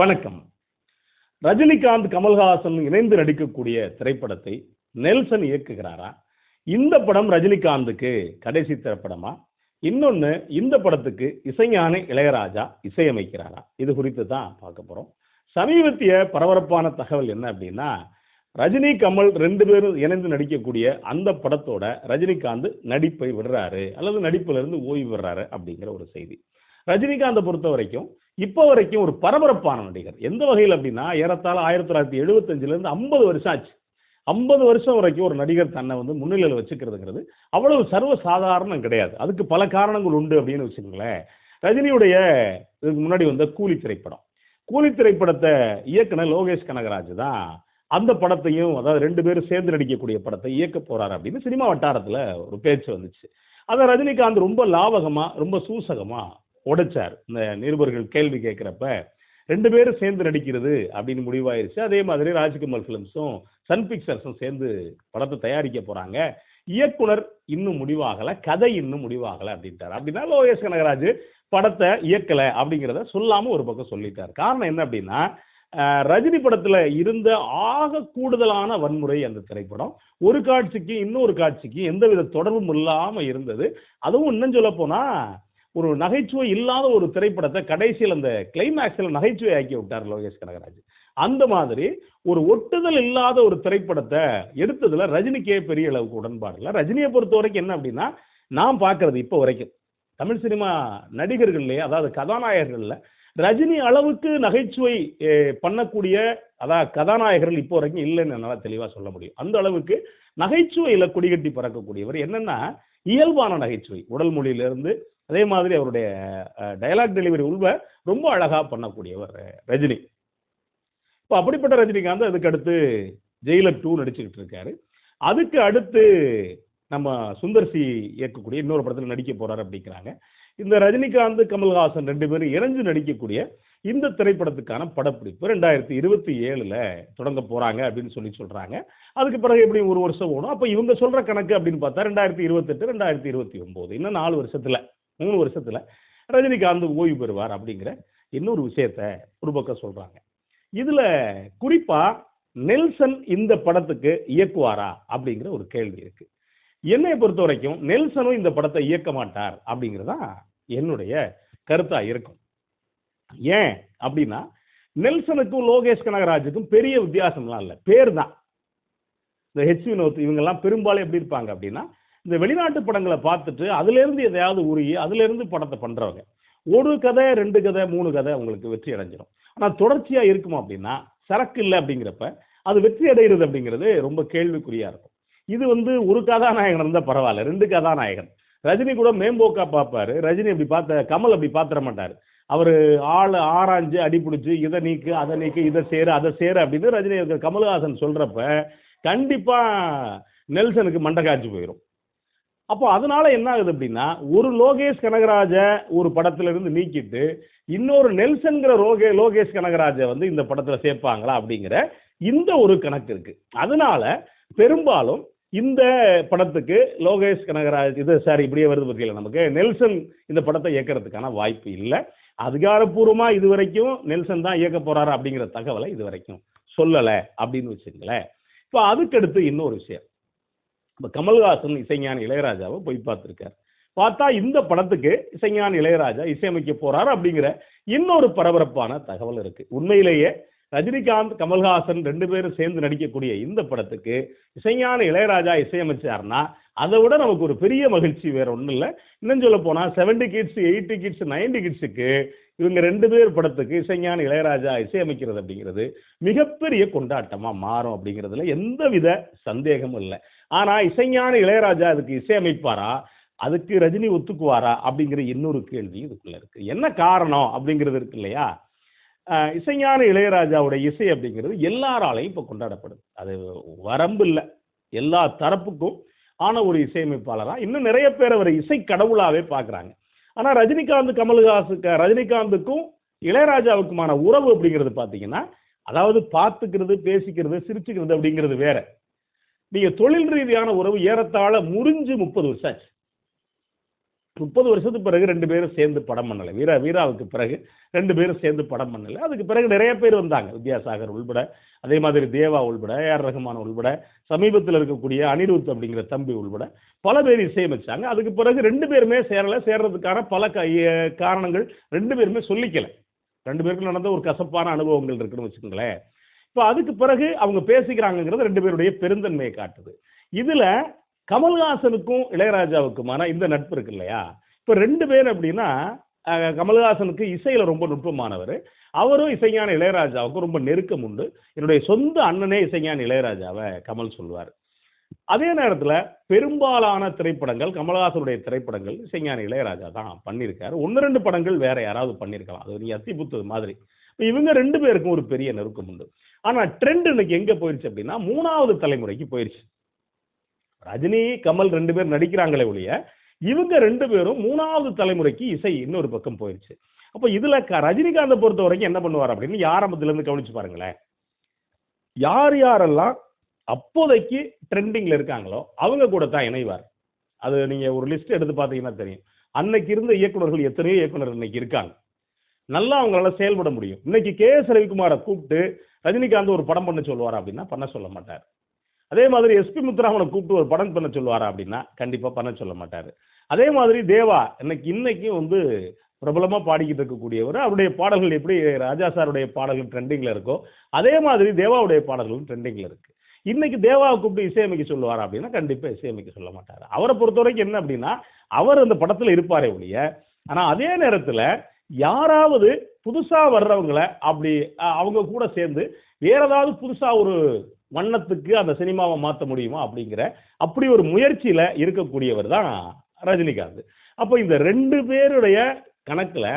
வணக்கம். ரஜினிகாந்த் கமல்ஹாசன் இணைந்து நடிக்கக்கூடிய திரைப்படத்தை நெல்சன் இயக்குகிறாரா? இந்த படம் ரஜினிகாந்துக்கு கடைசி திரைப்படமா? இன்னொன்று இந்த படத்துக்கு இசைஞான இளையராஜா இசையமைக்கிறாரா? இது குறித்து தான் பார்க்க போகிறோம் சமீபத்திய பரபரப்பான தகவல் என்ன அப்படின்னா ரஜினி கமல் ரெண்டு பேரும் இணைந்து நடிக்கக்கூடிய அந்த படத்தோட ரஜினிகாந்த் நடிப்பை விடுறாரு அல்லது நடிப்பிலிருந்து ஓய்வு விடுறாரு அப்படிங்கிற ஒரு செய்தி. ரஜினிகாந்தை பொறுத்த வரைக்கும் இப்போ வரைக்கும் ஒரு பரபரப்பான நடிகர். எந்த வகையில் அப்படின்னா ஏறத்தாழ ஆயிரத்தி தொள்ளாயிரத்தி எழுபத்தஞ்சிலேருந்து ஐம்பது வருஷம் ஆச்சு. ஐம்பது வருஷம் வரைக்கும் ஒரு நடிகர் தன்னை வந்து முன்னிலையில் வச்சுக்கிறதுங்கிறது அவ்வளவு சர்வ சாதாரணம் கிடையாது. அதுக்கு பல காரணங்கள் உண்டு அப்படின்னு வச்சுக்கோங்களேன். ரஜினியுடைய இதுக்கு முன்னாடி வந்த கூலி திரைப்படம். கூலி திரைப்படத்தை இயக்குனர் லோகேஷ் கனகராஜ் தான் அந்த படத்தையும் அதாவது ரெண்டு பேரும் சேர்ந்து நடிக்கக்கூடிய படத்தை இயக்க போறாரு அப்படின்னு சினிமா வட்டாரத்தில் ஒரு பேச்சு வந்துச்சு. அதை ரஜினிகாந்த் ரொம்ப லாபகமாக ரொம்ப சூசகமாக உடைச்சார். இந்த நிருபர்கள் கேள்வி கேட்குறப்ப ரெண்டு பேரும் சேர்ந்து நடிக்கிறது அப்படின்னு முடிவாயிருச்சு. அதே மாதிரி ராஜ்குமார் ஃபிலிம்ஸும் சன் பிக்சர்ஸும் சேர்ந்து படத்தை தயாரிக்க போகிறாங்க இயக்குனர் இன்னும் முடிவாகலை கதை இன்னும் முடிவாகலை அப்படின்ட்டார். அப்படின்னா லோகேஷ் கனகராஜ் படத்தை இயக்கலை அப்படிங்கிறத சொல்லாமல் ஒரு பக்கம் சொல்லிட்டார். காரணம் என்ன அப்படின்னா ரஜினி படத்தில் இருந்த ஆக கூடுதலான வன்முறை அந்த திரைப்படம். ஒரு காட்சிக்கு இன்னொரு காட்சிக்கு எந்தவித தொடர்பும் இல்லாமல் இருந்தது. அதுவும் இன்னும் சொல்ல போனால் ஒரு நகைச்சுவை இல்லாத ஒரு திரைப்படத்தை கடைசியில் அந்த கிளைமேக்ஸில் நகைச்சுவை ஆக்கி விட்டார் லோகேஷ் கனகராஜ். அந்த மாதிரி ஒரு ஒட்டுதல் இல்லாத ஒரு திரைப்படத்தை எடுத்ததில் ரஜினிக்கே பெரிய அளவுக்கு உடன்பாடு இல்லை. ரஜினியை பொறுத்த வரைக்கும் என்ன அப்படின்னா நான் பார்க்கறது இப்போ வரைக்கும். தமிழ் சினிமா நடிகர்கள்லேயே அதாவது கதாநாயகர்களில் ரஜினி அளவுக்கு நகைச்சுவை பண்ணக்கூடிய அதாவது கதாநாயகர்கள் இப்போ வரைக்கும் இல்லைன்னு என்னால் தெளிவாக சொல்ல முடியும். அந்த அளவுக்கு நகைச்சுவையில் கொடிகட்டி பறக்கக்கூடியவர் என்னென்னா இயல்பான நகைச்சுவை. உடல் மொழியிலிருந்து அதே மாதிரி அவருடைய டயலாக் டெலிவரி உள்வ ரொம்ப அழகா பண்ணக்கூடியவர் ரஜினி. இப்போ அப்படிப்பட்ட ரஜினிகாந்த் அதுக்கு அடுத்து ஜெயிலர் டூ நடிச்சுக்கிட்டு இருக்காரு. அதுக்கு அடுத்து நம்ம சுந்தர் சி இயக்கக்கூடிய இன்னொரு படத்தில் நடிக்க போறாரு அப்படிங்கிறாங்க. இந்த ரஜினிகாந்த் கமல்ஹாசன் ரெண்டு பேரும் இணைஞ்சு நடிக்கக்கூடிய இந்த திரைப்படத்துக்கான படப்பிடிப்பு ரெண்டாயிரத்தி இருபத்தி ஏழில் தொடங்க போகிறாங்க அப்படின்னு சொல்லி சொல்கிறாங்க அதுக்கு பிறகு எப்படி ஒரு வருஷம் ஓடும். அப்போ இவங்க சொல்கிற கணக்கு அப்படின்னு பார்த்தா ரெண்டாயிரத்தி இருபத்தெட்டு ரெண்டாயிரத்தி இருபத்தி ஒம்பது இன்னும் நாலு வருஷத்தில். மூணு வருஷத்தில் ரஜினிகாந்த் ஓய்வு பெறுவார் அப்படிங்கிற இன்னொரு விஷயத்த ஒரு பக்கம் சொல்கிறாங்க இதில் குறிப்பாக நெல்சன் இந்த படத்துக்கு இயக்குவாரா அப்படிங்கிற ஒரு கேள்வி இருக்குது என்னை பொறுத்த வரைக்கும் நெல்சனும் இந்த படத்தை இயக்க மாட்டார் அப்படிங்கிறதா என்னுடைய கருத்தாக இருக்கும். ஏன் அப்படின்னா நெல்சனுக்கும் லோகேஷ் கனகராஜுக்கும் பெரிய வித்தியாசம்லாம் இல்லை. பேர் தான் இந்த ஹெச் வினோத் இவங்கெல்லாம் பெரும்பாலும் எப்படி இருப்பாங்க அப்படின்னா இந்த வெளிநாட்டு படங்களை பார்த்துட்டு அதுலேருந்து எதையாவது உருகி அதுலேருந்து படத்தை பண்ணுறவங்க ஒரு கதை ரெண்டு கதை மூணு கதை உங்களுக்கு வெற்றி அடைஞ்சிடும் ஆனால் தொடர்ச்சியாக இருக்குமா அப்படின்னா சரக்கு இல்லை அப்படிங்கிறப்ப அது வெற்றி அடைகிறது அப்படிங்கிறது ரொம்ப கேள்விக்குறியாக இருக்கும். இது வந்து ஒரு கதாநாயகன் இருந்தால் பரவாயில்ல ரெண்டு கதாநாயகன். ரஜினி கூட மேம்போக்கா பார்ப்பாரு. ரஜினி அப்படி பார்த்த கமல் அப்படி பார்த்துட மாட்டார். அவர் ஆள் ஆராய்ஞ்சு அடிப்பிடிச்சு இதை நீக்கு அதை நீக்கு இதை சேரு அதை சேரு அப்படின்னு ரஜினி கமல்ஹாசன் சொல்கிறப்ப கண்டிப்பாக நெல்சனுக்கு மண்டை காய்ச்சி போயிடும் அப்போ அதனால என்ன ஆகுது அப்படின்னா ஒரு லோகேஷ் கனகராஜ ஒரு படத்துல இருந்து நீக்கிட்டு இன்னொரு நெல்சன்கிற ரோகே லோகேஷ் கனகராஜ வந்து இந்த படத்துல சேர்ப்பாங்களா அப்படிங்கிற இந்த ஒரு கணக்கு இருக்கு. அதனால பெரும்பாலும் இந்த படத்துக்கு லோகேஷ் கனகராஜ் இது சாரி இப்படியே வருது பற்றியில நமக்கு நெல்சன் இந்த படத்தை இயக்கிறதுக்கான வாய்ப்பு இல்லை. அதிகாரப்பூர்வமாக இது வரைக்கும் நெல்சன் தான் இயக்க போறாரு அப்படிங்கிற தகவலை இது வரைக்கும் சொல்லலை அப்படின்னு வச்சுங்களேன் இப்போ அதுக்கடுத்து இன்னொரு விஷயம். இப்போ கமல்ஹாசன் இசைஞான இளையராஜாவை போய் பார்த்துருக்காரு. பார்த்தா இந்த படத்துக்கு இசைஞான இளையராஜா இசையமைக்க போறாரு அப்படிங்கிற இன்னொரு பரபரப்பான தகவல் இருக்கு. உண்மையிலேயே ரஜினிகாந்த் கமல்ஹாசன் ரெண்டு பேரும் சேர்ந்து நடிக்கக்கூடிய இந்த படத்துக்கு இசைஞான இளையராஜா இசையமைச்சார்னா அதை விட நமக்கு ஒரு பெரிய மகிழ்ச்சி வேற ஒன்றும் இல்லை. இன்னும் சொல்ல போனால் seventy kids eighty kids ninety கிட்ஸுக்கு இவங்க ரெண்டு பேர் படத்துக்கு இசைஞான இளையராஜா இசையமைக்கிறது அப்படிங்கிறது மிகப்பெரிய கொண்டாட்டமாக மாறும் அப்படிங்கிறதுல எந்தவித சந்தேகமும் இல்லை. ஆனால் இசைஞான இளையராஜா அதுக்கு இசையமைப்பாரா? அதுக்கு ரஜினி ஒத்துக்குவாரா? அப்படிங்கிற இன்னொரு கேள்வி இதுக்குள்ளே இருக்குது என்ன காரணம் அப்படிங்கிறது இருக்கு இல்லையா? இசைஞான இளையராஜாவோட இசை அப்படிங்கிறது எல்லாராலையும் இப்போ கொண்டாடப்படுது. அது வரம்பு இல்லை. எல்லா தரப்புக்கும் ஆன ஒரு இசையமைப்பாளராக இன்னும் நிறைய பேர் அவர் இசை கடவுளாகவே பார்க்குறாங்க. ஆனால் ரஜினிகாந்த் கமல்ஹாஸுக்கு ரஜினிகாந்துக்கும் இளையராஜாவுக்குமான உறவு அப்படிங்கிறது பார்த்தீங்கன்னா அதாவது பார்த்துக்கிறது பேசிக்கிறது சிரிச்சுக்கிறது அப்படிங்கிறது வேற. நீங்கள் தொழில் ரீதியான உறவு ஏறத்தாழ முறிஞ்சு முப்பது வருஷம் ஆச்சு. முப்பது வருஷத்துக்கு பிறகு ரெண்டு பேரும் சேர்ந்து படம் பண்ணலை. வீரா வீராவுக்கு பிறகு ரெண்டு பேரும் சேர்ந்து படம் பண்ணலை. அதுக்கு பிறகு நிறைய பேர் வந்தாங்க. வித்யாசாகர் உள்பட அதே மாதிரி தேவா உள்பட ஏஆர் ரஹ்மான் உள்பட சமீபத்தில் இருக்கக்கூடிய அனிருத் அப்படிங்கிற தம்பி உள்பட பல பேர் இசையமைச்சாங்க. அதுக்கு பிறகு ரெண்டு பேருமே சேரலை. சேர்றதுக்கான பல க- காரணங்கள் ரெண்டு பேருமே சொல்லிக்கலை. ரெண்டு பேருக்கும் நடந்த ஒரு கசப்பான அனுபவங்கள் இருக்குன்னு வச்சுக்கோங்களேன். இப்போ அதுக்கு பிறகு அவங்க பேசிக்கிறாங்கங்கிறது ரெண்டு பேருடைய பெருந்தன்மையை காட்டுது. இதில் கமல்ஹாசனுக்கும் இளையராஜாவுக்குமான இந்த நட்பு இருக்கு இல்லையா? இப்போ ரெண்டு பேர் அப்படின்னா கமல்ஹாசனுக்கு இசையில் ரொம்ப நுட்பமானவர். அவரும் இசைஞான இளையராஜாவுக்கும் ரொம்ப நெருக்கம் உண்டு. என்னுடைய சொந்த அண்ணனே இசைஞான இளையராஜாவை கமல் சொல்வார் அதே நேரத்தில் பெரும்பாலான திரைப்படங்கள் கமல்ஹாசனுடைய திரைப்படங்கள் இசைஞான இளையராஜா தான் பண்ணியிருக்காரு. ஒன்று ரெண்டு படங்கள் வேற யாராவது பண்ணியிருக்கலாம். அது நீ அத்தி புத்தது மாதிரி. இப்போ இவங்க ரெண்டு பேருக்கும் ஒரு பெரிய நெருக்கம் உண்டு. ஆனால் ட்ரெண்ட் இன்னைக்கு எங்கே போயிடுச்சு அப்படின்னா மூணாவது தலைமுறைக்கு போயிடுச்சு ரஜினி கமல் ரெண்டு பேர் நடிக்கிறாங்களே ஒழிய இவங்க ரெண்டு பேரும் மூணாவது தலைமுறைக்கு இசை இன்னொரு பக்கம் போயிருச்சு. அப்போ இதுல க- ரஜினிகாந்தை பொறுத்த வரைக்கும் என்ன பண்ணுவார் அப்படின்னு ஆரம்பத்துல இருந்து கவனிச்சு பாருங்களேன். யார் யாரெல்லாம் அப்போதைக்கு ட்ரெண்டிங்ல இருக்காங்களோ அவங்க கூட தான் இணைவார். அது நீங்க ஒரு லிஸ்ட் எடுத்து பார்த்தீங்கன்னா தெரியும். அன்னைக்கு இருந்த இயக்குனர்கள் எத்தனையோ இயக்குனர் இன்னைக்கு இருக்காங்க. நல்லா அவங்களால செயல்பட முடியும். இன்னைக்கு கே எஸ் ரவிக்குமாரை கூப்பிட்டு ரஜினிகாந்த் ஒரு படம் பண்ண சொல்லுவார் அப்படின்னா பண்ண சொல்ல மாட்டார். அதே மாதிரி எஸ்பி முத்துராமனை கூப்பிட்டு ஒரு படம் பண்ண சொல்லுவாரா அப்படின்னா கண்டிப்பாக பண்ண சொல்ல மாட்டார். அதே மாதிரி தேவா இன்னைக்கு இன்னைக்கும் வந்து பிரபலமாக பாடிக்கிட்டு இருக்கக்கூடியவர். அவருடைய பாடல்கள் எப்படி ராஜா சாருடைய பாடல்கள் ட்ரெண்டிங்கில் இருக்கோ அதே மாதிரி தேவாவுடைய பாடல்களும் ட்ரெண்டிங்கில் இருக்குது இன்னைக்கு தேவாவை கூப்பிட்டு இசையமைக்க சொல்லுவார் அப்படின்னா கண்டிப்பாக இசையமைக்க சொல்ல மாட்டார். அவரை பொறுத்த வரைக்கும் என்ன அப்படின்னா அவர் அந்த படத்தில் இருப்பாரே ஒழிய ஆனால் அதே நேரத்தில் யாராவது புதுசாக வர்றவங்கள அப்படி அவங்க கூட சேர்ந்து வேற ஏதாவது புதுசாக ஒரு வண்ணத்துக்கு அந்த சினிமாவை மாற்ற முடியுமா அப்படிங்கிற அப்படி ஒரு முயற்சியில் இருக்கக்கூடியவர் தான் ரஜினிகாந்த். அப்போ இந்த ரெண்டு பேருடைய கணக்கில்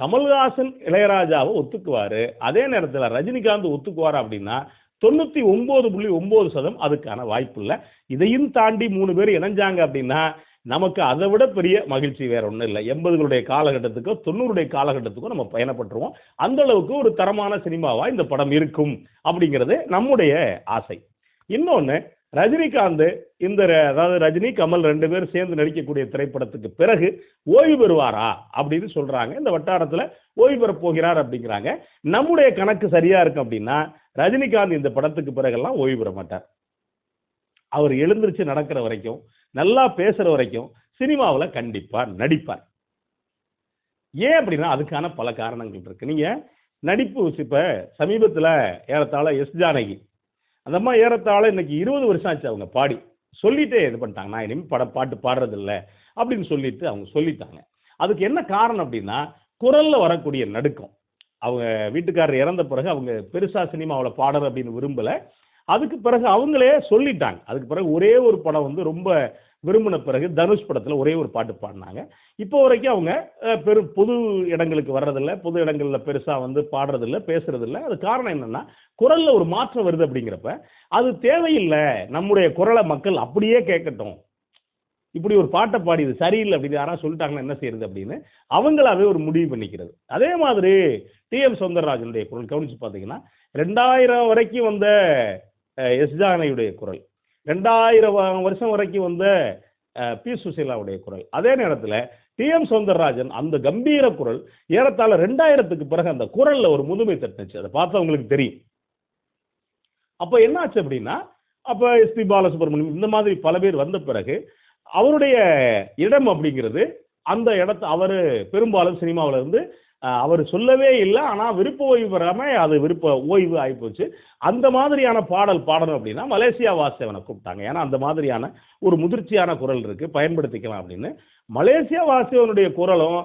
கமல்ஹாசன் இளையராஜாவை ஒத்துக்குவார் அதே நேரத்தில் ரஜினிகாந்த் ஒத்துக்குவார் அப்படின்னா தொண்ணூற்றி ஒம்பது புள்ளி ஒம்பது சதம் அதுக்கான வாய்ப்பு இல்லை. இதையும் தாண்டி மூணு பேர் இணைஞ்சாங்க அப்படின்னா நமக்கு அதை விட பெரிய மகிழ்ச்சி வேற ஒன்றும் இல்லை. எண்பதுகளுடைய காலகட்டத்துக்கோ தொண்ணூறுடைய காலகட்டத்துக்கோ நம்ம பயணப்பட்டுருவோம். அந்த அளவுக்கு ஒரு தரமான சினிமாவா இந்த படம் இருக்கும் அப்படிங்கிறது நம்முடைய ஆசை. இன்னொன்று ரஜினிகாந்த் இந்த அதாவது ரஜினி கமல் ரெண்டு பேரும் சேர்ந்து நடிக்கக்கூடிய திரைப்படத்துக்கு பிறகு ஓய்வு பெறுவாரா அப்படின்னு சொல்றாங்க. இந்த வட்டாரத்தில் ஓய்வு பெறப் போகிறார் அப்படிங்கிறாங்க. நம்முடைய கணக்கு சரியா இருக்கும் அப்படின்னா ரஜினிகாந்த் இந்த படத்துக்கு பிறகெல்லாம் ஓய்வு பெற மாட்டார். அவர் எழுந்திருச்சு நடக்கிற வரைக்கும் நல்லா பேசுற வரைக்கும் சினிமாவில் கண்டிப்பாக நடிப்பார். ஏன் அப்படின்னா அதுக்கான பல காரணங்கள் இருக்கு. நீங்க நடிப்பு இப்போ சமீபத்தில் ஏறத்தாழ எஸ். ஜானகி அந்த அம்மா ஏறத்தாழ இன்னைக்கு இருபது வருஷம் ஆச்சு அவங்க பாடி. சொல்லிட்டே இது பண்ணிட்டாங்க. நான் இனிமேல் பட பாட்டு பாடுறதில்ல அப்படின்னு சொல்லிட்டு அவங்க சொல்லிட்டாங்க. அதுக்கு என்ன காரணம் அப்படின்னா குரலில் வரக்கூடிய நடுக்கம். அவங்க வீட்டுக்காரர் இறந்த பிறகு அவங்க பெருசாக சினிமாவில் பாடுற அப்படின்னு விரும்பலை. அதுக்கு பிறகு அவங்களே சொல்லிட்டாங்க. அதுக்கு பிறகு ஒரே ஒரு படம் வந்து ரொம்ப விரும்பின பிறகு தனுஷ் படத்தில் ஒரே ஒரு பாட்டு பாடினாங்க. இப்போ வரைக்கும் அவங்க பெரு பொது இடங்களுக்கு வர்றதில்ல பொது இடங்களில் பெருசாக வந்து பாடுறதில்ல பேசுறதில்ல. அது காரணம் என்னென்னா குரலில் ஒரு மாற்றம் வருது அப்படிங்கிறப்ப அது தேவையில்லை. நம்முடைய குரலை மக்கள் அப்படியே கேட்கட்டும். இப்படி ஒரு பாட்டை பாடி இது சரியில்லை அப்படின்னு யாராவது சொல்லிட்டாங்கன்னா என்ன செய்யறது அப்படின்னு அவங்களாவே ஒரு முடிவு பண்ணிக்கிறது. அதே மாதிரி டி எம் சௌந்தரராஜனுடைய குரல் கவனிச்சு பார்த்தீங்கன்னா ரெண்டாயிரம் வரைக்கும் வந்த எஸ்ஜானையுடைய எஸ் ஜானகியுடைய குரல் ரெண்டாயிரம் வருஷம் வரைக்கும் வந்த பி. சுசீலாவுடைய குரல். அதே நேரத்தில் டி. எம். சௌந்தரராஜன் அந்த கம்பீர குரல் ஏறத்தாழ ரெண்டாயிரத்துக்கு பிறகு அந்த குரலில் ஒரு முதுமை தட்டுச்சு. அதை பார்த்தவங்களுக்கு தெரியும். அப்போ என்னாச்சு அப்படின்னா அப்போ எஸ்பி பாலசுப்ரமணியம் இந்த மாதிரி பல பேர் வந்த பிறகு அவருடைய இடம் அப்படிங்கிறது அந்த இடத்த அவர் பெரும்பாலும் சினிமாவில் இருந்து அவர் சொல்லவே இல்லை. ஆனால் விருப்ப ஓய்வு பெறாமல் அது விருப்ப ஓய்வு ஆகிப்போச்சு அந்த மாதிரியான பாடல் பாடணும் அப்படின்னா மலேசியா வாசவனை கூப்பிட்டாங்க. ஏன்னா அந்த மாதிரியான ஒரு முதிர்ச்சியான குரல் இருக்கு. பயன்படுத்திக்கலாம் அப்படின்னு. மலேசியா வாசவனுடைய குரலும்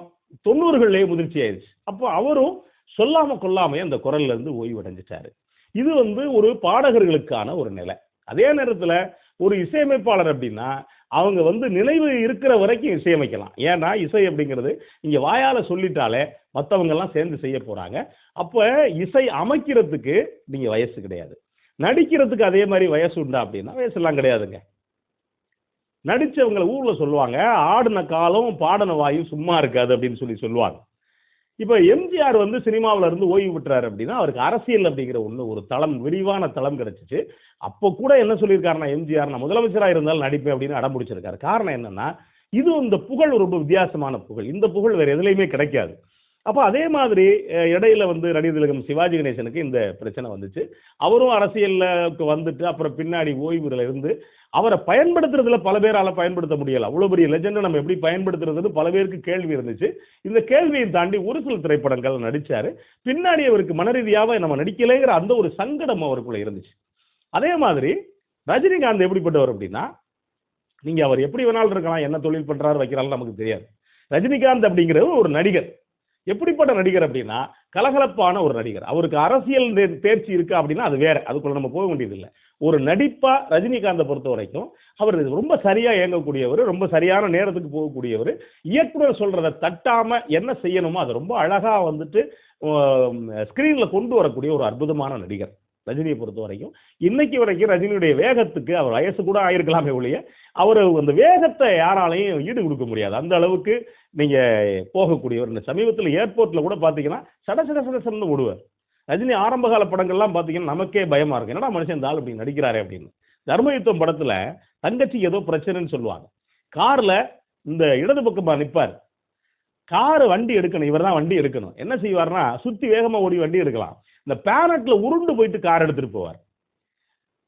தொண்ணூறுகள்லேயே முதிர்ச்சி ஆயிடுச்சு. அப்போ அவரும் சொல்லாம கொள்ளாமையே அந்த குரல்லேருந்து இருந்து இது வந்து ஒரு பாடகர்களுக்கான ஒரு நிலை. அதே நேரத்தில் ஒரு இசையமைப்பாளர் அப்படின்னா அவங்க வந்து நினைவு இருக்கிற வரைக்கும் இசையமைக்கலாம். ஏன்னா இசை அப்படிங்கிறது இங்கே வாயால் சொல்லிட்டாலே மற்றவங்கெல்லாம் சேர்ந்து செய்ய போகிறாங்க அப்போ இசை அமைக்கிறதுக்கு நீங்கள் வயசு கிடையாது. நடிக்கிறதுக்கு அதே மாதிரி வயசு உண்டா அப்படின்னா வயசுலாம் கிடையாதுங்க. நடித்தவங்களை ஊரில் சொல்லுவாங்க ஆடின காலம் பாடின வாயும் சும்மா இருக்காது அப்படின்னு சொல்லி சொல்லுவாங்க. இப்போ எம்ஜிஆர் வந்து சினிமாவில் இருந்து ஓய்வு பெற்றார் அப்படின்னா அவருக்கு அரசியல் அப்படிங்கிற ஒன்று ஒரு தளம் விரிவான தளம் கிடைச்சிச்சு. அப்போ கூட என்ன சொல்லியிருக்காருன்னா எம்ஜிஆர் நான் முதலமைச்சராக இருந்தாலும் நடிப்பேன் அப்படின்னு அடம் பிடிச்சிருக்காரு. காரணம் என்னன்னா இது இந்த புகழ் ரொம்ப வித்தியாசமான புகழ். இந்த புகழ் வேறு எதுலையுமே கிடைக்காது. அப்போ அதே மாதிரி இடையில வந்து நடிகர் திலகம் சிவாஜி கணேசனுக்கு இந்த பிரச்சனை வந்துச்சு. அவரும் அரசியலுக்கு வந்துட்டு அப்புறம் பின்னாடி ஓய்வுல இருந்து அவரை பயன்படுத்துறதுல பல பேரால பயன்படுத்த முடியல. அவ்வளோ பெரிய லெஜெண்டை நம்ம எப்படி பயன்படுத்துறதுன்னு பல பேருக்கு கேள்வி இருந்துச்சு. இந்த கேள்வியை தாண்டி ஒரு சில திரைப்படங்கள் நடிச்சார். பின்னாடி அவருக்கு மனரீதியாக நம்ம நடிக்கலைங்கிற அந்த ஒரு சங்கடம் அவருக்குள்ள இருந்துச்சு. அதே மாதிரி ரஜினிகாந்த் எப்படிப்பட்டவர் அப்படின்னா நீங்கள் அவர் எப்படி வேணாலும் இருக்கலாம் என்ன தொழில் பண்ணுறாரு வைக்கிறாரு நமக்கு தெரியாது. ரஜினிகாந்த் அப்படிங்கிறது ஒரு நடிகர். எப்படிப்பட்ட நடிகர் அப்படின்னா கலகலப்பான ஒரு நடிகர். அவருக்கு அரசியல் தேர்ச்சி இருக்கு அப்படின்னா அது வேற. அதுக்குள்ள நம்ம போக வேண்டியதில்லை. ஒரு நடிப்பா ரஜினிகாந்தை பொறுத்த வரைக்கும் அவர் ரொம்ப சரியா இயங்கக்கூடியவர் ரொம்ப சரியான நேரத்துக்கு போகக்கூடியவர். இயக்குனர் சொல்றதை தட்டாம என்ன செய்யணுமோ அதை ரொம்ப அழகா வந்துட்டு ஸ்கிரீன்ல கொண்டு வரக்கூடிய ஒரு அற்புதமான நடிகர் ரஜினியை பொறுத்த வரைக்கும். இன்னைக்கு வரைக்கும் ரஜினியுடைய வேகத்துக்கு அவர் வயசு கூட ஆயிருக்கலாமே ஒழிய அவர் அந்த வேகத்தை யாராலையும் ஈடு கொடுக்க முடியாது. அந்த அளவுக்கு நீங்கள் போகக்கூடியவர். இந்த சமீபத்தில் ஏர்போர்ட்டில் கூட பார்த்தீங்கன்னா சட சட சட ஓடுவார். ரஜினி ஆரம்ப கால படங்கள்லாம் பார்த்தீங்கன்னா நமக்கே பயமாக இருக்கும். என்னடா மனுஷன் இந்த ஆள் இப்படி நடிக்கிறாரு அப்படின்னு. தர்மயுத்தம் படத்தில் தங்கச்சி ஏதோ பிரச்சனைன்னு சொல்லுவாங்க. காரில் இந்த இடது பக்கமாக நிற்பார் கார் வண்டி எடுக்கணும். இவர் தான் வண்டி எடுக்கணும். என்ன செய்வார்னா சுற்றி வேகமாக ஓடி வண்டி எடுக்கலாம். இந்த பேனட்டில் உருண்டு போயிட்டு கார் எடுத்துகிட்டு போவார்.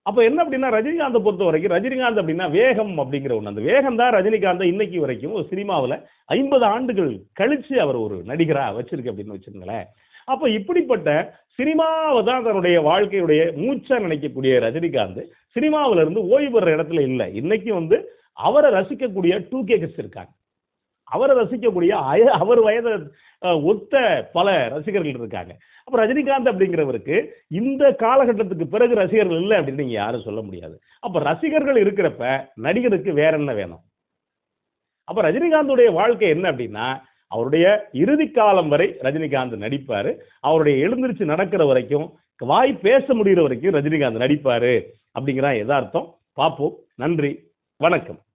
அப்போ என்ன அப்படின்னா ரஜினிகாந்தை பொறுத்த வரைக்கும் ரஜினிகாந்த் அப்படின்னா வேகம் அப்படிங்கிற ஒன்று அந்த வேகம் தான் ரஜினிகாந்தை இன்னைக்கு வரைக்கும் ஒரு சினிமாவில் ஐம்பது ஆண்டுகள் கழித்து அவர் ஒரு நடிகராக வச்சிருக்கு அப்படின்னு வச்சுருங்களேன் அப்போ இப்படிப்பட்ட சினிமாவை தான் தன்னுடைய வாழ்க்கையுடைய மூச்சா நினைக்கக்கூடிய ரஜினிகாந்த் சினிமாவுல இருந்து ஓய்வு பெற இடத்துல இல்லை. இன்னைக்கு வந்து அவரை ரசிக்கக்கூடிய டூ கேக்கஸ் இருக்காங்க. அவரை ரசிக்கக்கூடிய அய- அவர் வயதை ஒத்த பல ரசிகர்கள் இருக்காங்க. அப்போ ரஜினிகாந்த் அப்படிங்கிறவருக்கு இந்த காலகட்டத்துக்கு பிறகு ரசிகர்கள் இல்லை அப்படின்னு நீங்கள் யாரும் சொல்ல முடியாது. அப்போ ரசிகர்கள் இருக்கிறப்ப நடிகருக்கு வேற என்ன வேணும்? அப்போ ரஜினிகாந்துடைய வாழ்க்கை என்ன அப்படின்னா அவருடைய இறுதி காலம் வரை ரஜினிகாந்த் நடிப்பார். அவருடைய எழுந்திருச்சு நடக்கிற வரைக்கும் வாய் பேச முடிகிற வரைக்கும் ரஜினிகாந்த் நடிப்பார் அப்படிங்கிற எதார்த்தம் பார்ப்போம். நன்றி. வணக்கம்.